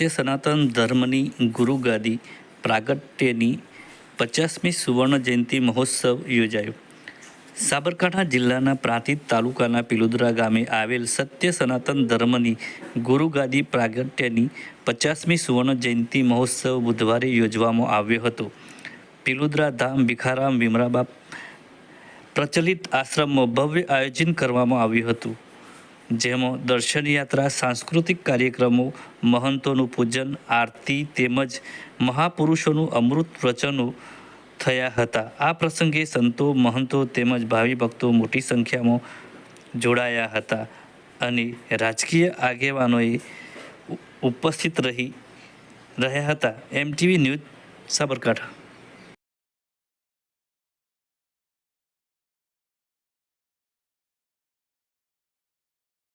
સત્ય સનાતન ધર્મની ગુરુગાદી પ્રાગટ્યની પચાસમી સુવર્ણ જયંતિ મહોત્સવ યોજાયો. સાબરકાંઠા જિલ્લાના પ્રાંતિજ તાલુકાના પિલુદરા ગામે આવેલ સત્ય સનાતન ધર્મની ગુરુગાદી પ્રાગટ્યની પચાસમી સુવર્ણ જયંતિ મહોત્સવ બુધવારે યોજવામાં આવ્યો હતો. પિલુદરા ધામ ભિખારામ વિમરાબા પ્રચલિત આશ્રમમાં ભવ્ય આયોજન કરવામાં આવ્યું હતું. જેમાં દર્શન યાત્રા સાંસ્કૃતિક કાર્યક્રમો, મહંતોનું પૂજન, આરતી તેમજ મહાપુરુષોનું અમૃત વચનો થયા હતા. આ પ્રસંગે સંતો, મહંતો તેમજ ભાવિ ભક્તો મોટી સંખ્યામાં જોડાયા હતા અને રાજકીય આગેવાનોએ ઉપસ્થિત રહી, રહ્યા હતા. MTV news Sabarkantha.